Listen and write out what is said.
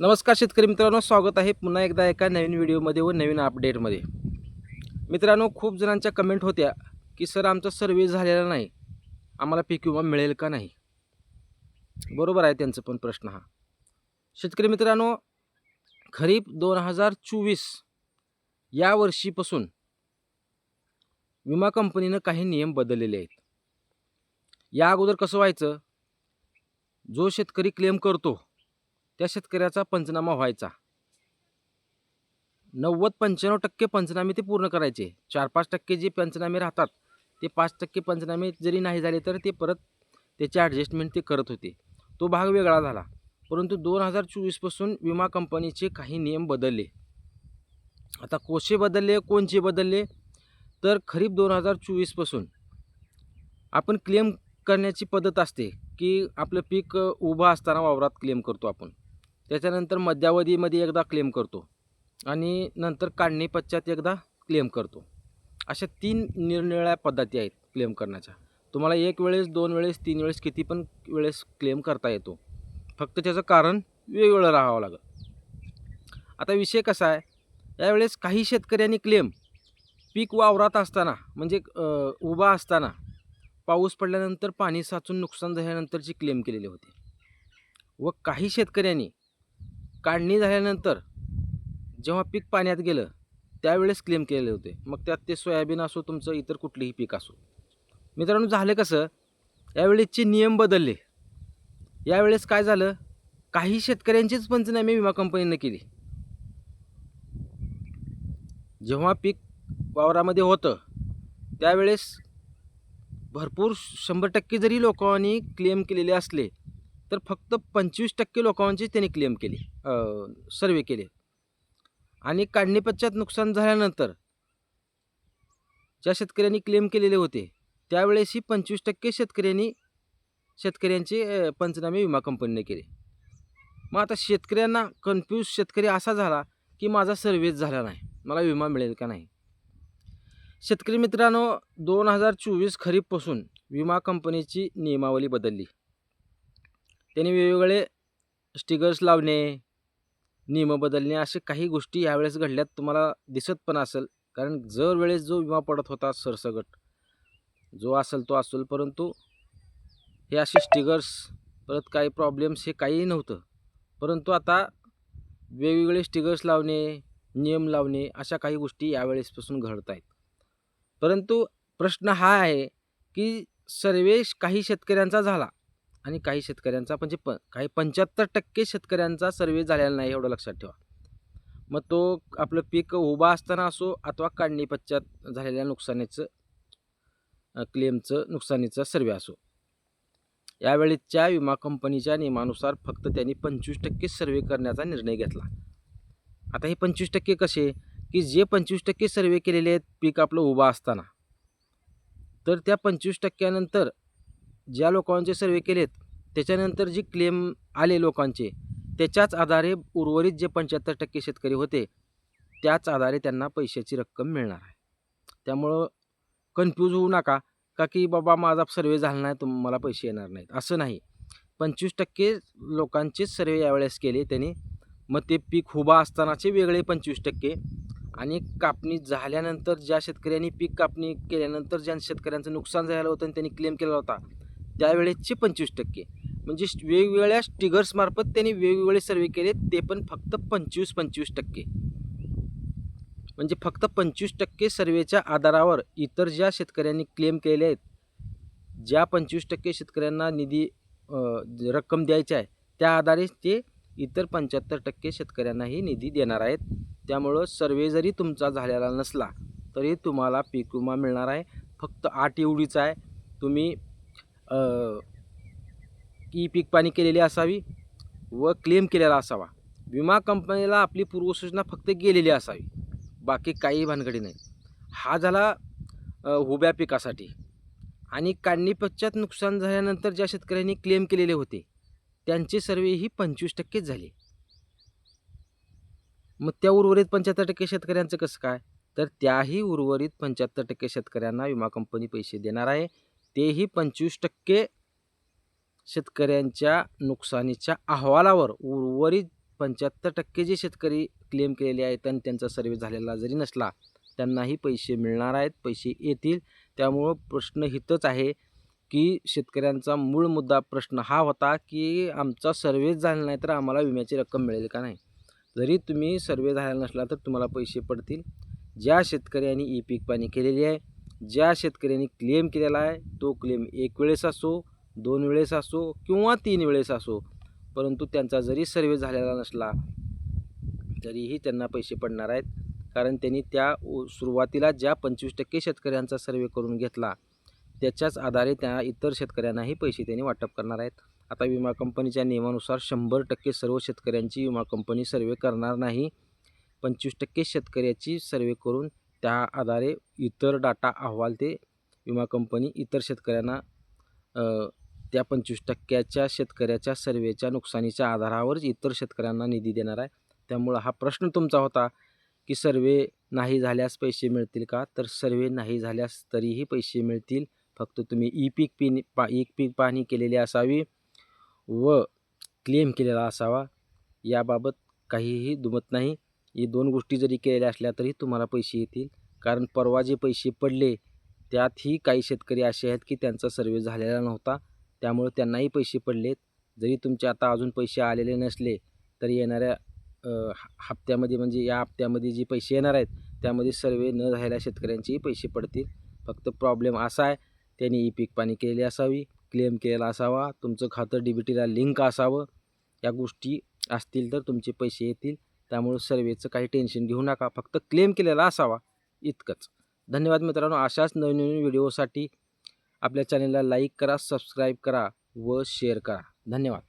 नमस्कार शेतकरी मित्रांनो स्वागत आहे पुन्हा एकदा एका नवीन व्हिडिओमध्ये व नवीन अपडेटमध्ये. मित्रांनो खूप जणांच्या कमेंट होत्या की सर आमचा सर्वे झालेला नाही. आम्हाला पीक विमा मिळेल का नाही? बरोबर आहे त्यांचं पण प्रश्न हा. शेतकरी मित्रांनो खरीप दोन हजार चोवीस या वर्षीपासून विमा कंपनीनं काही नियम बदललेले आहेत. या अगोदर कसं व्हायचं? जो शेतकरी क्लेम करतो त्या शेतकऱ्याचा पंचनामा व्हायचा. नव्वद पंच्याण्णव टक्के पंचनामे ते पूर्ण करायचे. चार पाच टक्के जे पंचनामे राहतात ते पाच टक्के पंचनामे जरी नाही झाले तर ते परत त्याचे ॲडजस्टमेंट ते करत होते. तो भाग वेगळा झाला परंतु दोन हजार चोवीसपासून विमा कंपनीचे काही नियम बदलले. आता कोशे बदलले कोणचे बदलले? तर खरीप दोन हजार चोवीसपासून आपण क्लेम करण्याची पद्धत असते की आपलं पीक उभं असताना वावरात क्लेम करतो आपण. त्याच्यानंतर मध्यावधीमध्ये एकदा क्लेम करतो. आणि नंतर काढणी पश्चात एकदा क्लेम करतो. अशा तीन निरनिराळ्या पद्धती आहेत क्लेम करण्याच्या. तुम्हाला एक वेळेस दोन वेळेस तीन वेळेस किती पण वेळेस क्लेम करता येतो. फक्त त्याचं कारण वेगवेगळं राहावं लागेल. आता विषय कसा आहे? यावेळेस काही शेतकऱ्यांनी क्लेम पीक वावरात असताना म्हणजे उभा असताना पाऊस पडल्यानंतर पाणी साचून नुकसान झाल्यानंतरची क्लेम केलेली होती. व काही शेतकऱ्यांनी काढणी झाल्यानंतर जेव्हा पीक पाण्यात गेलं त्यावेळेस क्लेम केलेले होते. मग त्यात ते सोयाबीन असो तुमचं इतर कुठलेही पीक असो. मित्रांनो झालं कसं? यावेळेसचे नियम बदलले. यावेळेस काय झालं? काही शेतकऱ्यांचेच पंचनामे विमा कंपनीनं केली. जेव्हा पीक वावरामध्ये होतं त्यावेळेस भरपूर शंभर टक्के जरी लोकांनी क्लेम केलेले असले तर फक्त पंचवीस टक्के लोकांची त्यांनी क्लेम केली. सर्वे केले. आणि काढणीपश्चात नुकसान झाल्यानंतर ज्या शेतकऱ्यांनी क्लेम केलेले होते त्यावेळेसही पंचवीस टक्के शेतकऱ्यांनी शेतकऱ्यांचे पंचनामे विमा कंपनीने केले. मग आता शेतकऱ्यांना कन्फ्यूज शेतकरी असा झाला की माझा सर्वेच झाला नाही. मला विमा मिळेल का नाही? शेतकरी मित्रांनो दोन हजार चोवीस खरीपपासून विमा कंपनीची नियमावली बदलली. त्यांनी वेगवेगळे स्टिकर्स लावणे नियम बदलणे असे काही गोष्टी यावेळेस घडल्यात तुम्हाला दिसत पण असेल. कारण जर वेळेस जो विमा पडत होता सरसगट जो असेल तो असेल परंतु हे असे स्टिकर्स परत काही प्रॉब्लेम्स हे काहीही नव्हतं. परंतु आता वेगवेगळे स्टिकर्स लावणे नियम लावणे अशा काही गोष्टी यावेळेसपासून घडत आहेत. परंतु प्रश्न हा आहे की सर्वेश काही शेतकऱ्यांचा झाला. आणि काही शेतकऱ्यांचा म्हणजे प काही पंच्याहत्तर टक्के शेतकऱ्यांचा सर्वे झालेला नाही एवढं लक्षात ठेवा. मग तो आपलं पीक उभा असताना असो अथवा काढणी पश्चात झालेल्या नुकसानीचं क्लेमचं नुकसानीचा सर्वे असो. यावेळीच्या विमा कंपनीच्या नियमानुसार फक्त त्यांनी पंचवीस टक्के सर्वे करण्याचा निर्णय घेतला. आता हे पंचवीस टक्के कसे? की जे पंचवीस टक्के सर्वे केलेले आहेत पीक आपलं उभा असताना. तर त्या पंचवीस टक्क्यानंतर ज्या लोकांचे सर्वे केलेत त्याच्यानंतर जी क्लेम आले लोकांचे त्याच्याच आधारे उर्वरित जे पंच्याहत्तर टक्के शेतकरी होते त्याच आधारे त्यांना पैशाची रक्कम मिळणार आहे. त्यामुळं कन्फ्यूज होऊ नका का की बाबा माझा सर्वे झाला नाही तुम मला पैसे येणार नाहीत. असं नाही. पंचवीस टक्के लोकांचेच सर्वे यावेळेस केले त्यांनी. मग ते पीक उभा असतानाचे वेगळे पंचवीस टक्के. आणि कापणी झाल्यानंतर ज्या शेतकऱ्यांनी पीक कापणी केल्यानंतर ज्या शेतकऱ्यांचं नुकसान झालं होतं आणि त्यांनी क्लेम केला होता. त्यावेळेसचे पंचवीस टक्के. म्हणजे वेगवेगळ्या स्टिगर्समार्फत त्यांनी वेगवेगळे सर्वे केले ते पण फक्त पंचवीस पंचवीस टक्के. म्हणजे फक्त पंचवीस टक्के सर्वेच्या आधारावर इतर ज्या शेतकऱ्यांनी क्लेम केले आहेत ज्या पंचवीस टक्के शेतकऱ्यांना निधी रक्कम द्यायची आहे त्या आधारे ते इतर पंच्याहत्तर टक्के शेतकऱ्यांनाही निधी देणार आहेत. त्यामुळं सर्वे जरी तुमचा झालेला नसला तरी तुम्हाला पीक विमा मिळणार आहे. फक्त आठ एवढीच आहे. तुम्ही ई की पीक पाणी केलेली असावी व क्लेम केलेला असावा. विमा कंपनीला आपली पूर्वसूचना फक्त गेलेली असावी बाकी काही भानगडी नाही. हा झाला हुब्या उभ्या पिकासाठी. आणि काढणी पश्चात नुकसान झाल्यानंतर ज्या शेतकऱ्यांनी क्लेम केलेले होते त्यांचे सर्वे ही पंचवीस टक्केच झाले. मग त्या उर्वरित पंच्याहत्तर टक्के शेतकऱ्यांचं कसं काय? तर त्याही उर्वरित पंच्याहत्तर टक्के शेतकऱ्यांना विमा कंपनी पैसे देणार आहे. तेही पंचवीस टक्के शेतकऱ्यांच्या नुकसानीच्या अहवालावर. उर्वरित पंच्याहत्तर टक्के जे शेतकरी क्लेम केलेले आहेत आणि त्यांचा सर्वे झालेला जरी नसला त्यांनाही पैसे मिळणार आहेत पैसे येतील. त्यामुळं प्रश्न हितच आहे की शेतकऱ्यांचा मूळ मुद्दा प्रश्न हा होता की आमचा सर्वेच झाला नाही तर आम्हाला विम्याची रक्कम मिळेल का नाही? जरी तुम्ही सर्वे झालेला नसला तर तुम्हाला पैसे पडतील. ज्या शेतकऱ्यांनी ई पीक पाणी केलेली आहे ज्या शेतकऱ्यांनी क्लेम केलेला आहे तो क्लेम एक वेळेस असो दोन वेळेस असो किंवा तीन वेळेस असो परंतु त्यांचा जरी सर्वे झालेला नसला तरीही त्यांना पैसे पडणार आहेत. कारण त्यांनी त्या सुरुवातीला ज्या पंचवीस टक्के शेतकऱ्यांचा सर्वे करून घेतला त्याच्याच आधारे त्या इतर शेतकऱ्यांनाही पैसे त्यांनी वाटप करणार आहेत. आता विमा कंपनीच्या नियमानुसार शंभर टक्के सर्व शेतकऱ्यांची विमा कंपनी सर्वे करणार नाही. पंचवीस टक्के शेतकऱ्याची सर्वे करून त्या आधारे इतर डाटा अहवाल ते विमा कंपनी इतर शेतकऱ्यांना त्या पंचवीस टक्क्याच्या शेतकऱ्याच्या सर्वेच्या नुकसानीच्या आधारावरच इतर शेतकऱ्यांना निधी देणार आहे. त्यामुळं हा प्रश्न तुमचा होता की सर्वे नाही झाल्यास पैसे मिळतील का? तर सर्वे नाही झाल्यास तरीही पैसे मिळतील. फक्त तुम्ही ई पीक पिन पा ई पीक पाहणी केलेली असावी व क्लेम केलेला असावा. याबाबत काहीही दुमत नाही. ही दोन गोष्टी जरी केलेल्या असल्या तरी तुम्हाला पैसे येतील. कारण परवा जे पैसे पडले त्यातही काही शेतकरी असे आहेत की त्यांचा सर्वे झालेला नव्हता. त्यामुळे त्यांनाही पैसे पडलेत. जरी तुमचे आता अजून पैसे आलेले नसले तरी येणाऱ्या हप्त्यामध्ये म्हणजे या हप्त्यामध्ये जे पैसे येणार आहेत त्यामध्ये सर्वे न झालेल्या शेतकऱ्यांचेही पैसे पडतील. फक्त प्रॉब्लेम असा आहे त्यांनी ई पीक पाणी केलेली असावी क्लेम केलेला असावा तुमचं खातं डी बी टीला लिंक असावं या गोष्टी असतील तर तुमचे पैसे येतील. त्यामुळे सर्वेचं काही टेन्शन घेऊ नका. फक्त क्लेम केलेला असावा. इतकंच. धन्यवाद मित्रांनो. अशाच नवीन नवीन व्हिडिओसाठी आपल्या चॅनलला लाईक करा सबस्क्राईब करा व शेअर करा. धन्यवाद.